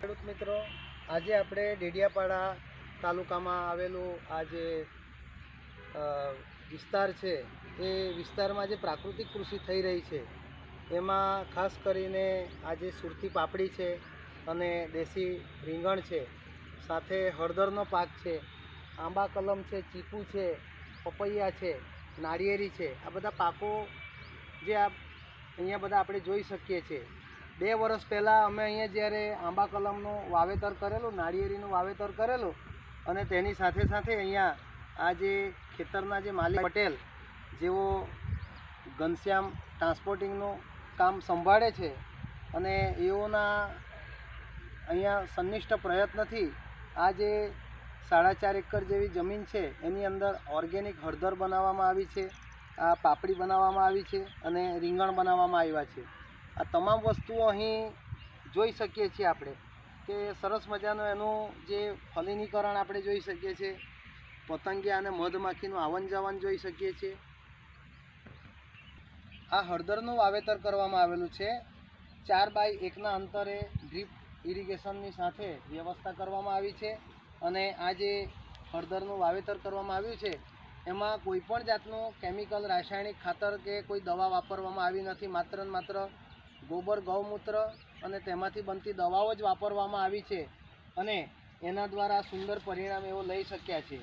ખેડૂત મિત્રો, આજે આપણે ડેડિયાપાડા તાલુકામાં આવેલું આ જે વિસ્તાર છે, એ વિસ્તારમાં જે પ્રાકૃતિક કૃષિ થઈ રહી છે, એમાં ખાસ કરીને આજે સુરતી પાપડી છે અને દેશી રીંગણ છે, સાથે હળદરનો પાક છે, આંબા કલમ છે, ચીકુ છે, પપૈયા છે, નાળિયેરી છે, આ બધા પાકો જે આ અહીંયા બધા આપણે જોઈ શકીએ છીએ. બે વર્ષ પહેલાં અમે અહીંયા જ્યારે આંબા કલમનું વાવેતર કરેલું, નાળિયેરીનું વાવેતર કરેલું અને તેની સાથે સાથે અહીંયા આ જે ખેતરના જે માલિક પટેલ, જેઓ ઘનશ્યામ ટ્રાન્સપોર્ટિંગનું કામ સંભાળે છે અને એઓના અહીંયા સંનિષ્ઠ પ્રયત્નથી આ જે સાડા ચાર એકર જેવી જમીન છે, એની અંદર ઓર્ગેનિક હળદર બનાવવામાં આવી છે, આ પાપડી બનાવવામાં આવી છે અને રીંગણ બનાવવામાં આવ્યા છે. આ તમામ વસ્તુઓ અહીં જોઈ શકીએ છીએ આપણે કે સરસ મજાનું એનું જે ફલિનીકરણ આપણે જોઈ શકીએ છીએ, પતંગિયા અને મધમાખીનું આવન જાવન જોઈ શકીએ છીએ. આ હળદરનું વાવેતર કરવામાં આવેલું છે. ચાર બાય એકના અંતરે ડ્રીપ ઇરિગેશનની સાથે વ્યવસ્થા કરવામાં આવી છે અને આ જે હળદરનું વાવેતર કરવામાં આવ્યું છે, એમાં કોઈપણ જાતનું કેમિકલ, રાસાયણિક, ખાતર કે કોઈ દવા વાપરવામાં આવી નથી, માત્ર માત્ર ગોબર, ગૌમૂત્ર અને તેમાંથી બનતી દવાઓ જ વાપરવામાં આવી છે અને એના દ્વારા સુંદર પરિણામ એવો લઈ શક્યા છે.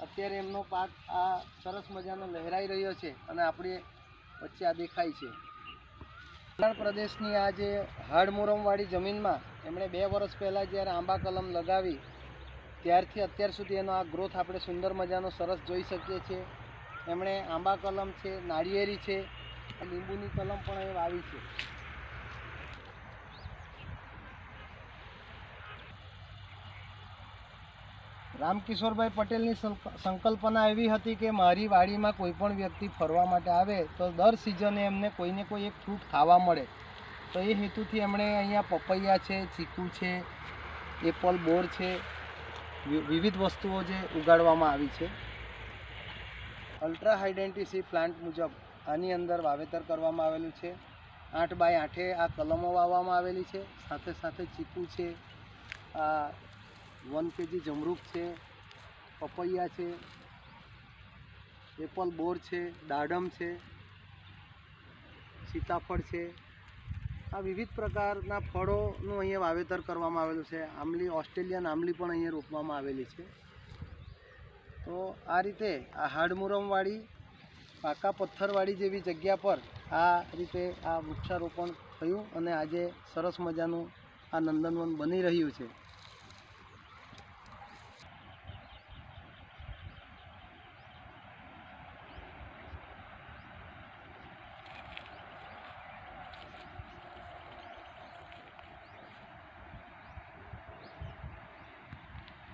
અત્યારે એમનો પાક આ સરસ મજાનો લહેરાઈ રહ્યો છે અને આપણે વચ્ચે આ દેખાય છે. ઉત્તર પ્રદેશની આ જે હાડમુરમવાળી જમીનમાં એમણે બે વર્ષ પહેલાં જ્યારે આંબા કલમ લગાવી, ત્યારથી અત્યાર સુધી એનો આ ગ્રોથ આપણે સુંદર મજાનો સરસ જોઈ શકીએ છીએ એમણે આંબા કલમ છે, નાળિયેરી છે, લીંબુની કલમ પણ એ વાવી છે. રામકિશોરભાઈ પટેલની સંક- સંકલ્પના એવી હતી કે મારી વાડીમાં કોઈ પણ વ્યક્તિ ફરવા માટે આવે તો દર સિઝને એમને કોઈને કોઈ એક ફ્રૂટ ખાવા મળે. તો એ હેતુથી એમણે અહીંયા પપૈયા છે, ચીકુ છે, એપલ બોર છે વિવિધ વસ્તુઓ જે ઉગાડવામાં આવી છે. અલ્ટ્રા હાઇડેન્ટિસી પ્લાન્ટ મુજબ આની અંદર વાવેતર કરવામાં આવેલું છે. આઠ બાય આઠે આ કલમો વાવવામાં આવેલી છે. સાથે સાથે ચીકુ છે. આ વન કેજી જમરૂખ છે, પપૈયા છે, એપલ બોર છે, દાડમ છે, સીતાફળ છે. આ વિવિધ પ્રકારના ફળોનું અહીંયા વાવેતર કરવામાં આવેલું છે. આંબલી, ઓસ્ટ્રેલિયન આંબલી પણ અહીંયા રોપવામાં આવેલી છે. તો આ રીતે આ હાડમુરમવાળી, પાકા પથ્થરવાળી જેવી જગ્યા પર આ રીતે આ વૃક્ષારોપણ થયું અને આજે સરસ મજાનું આ નંદનવન બની રહ્યું છે.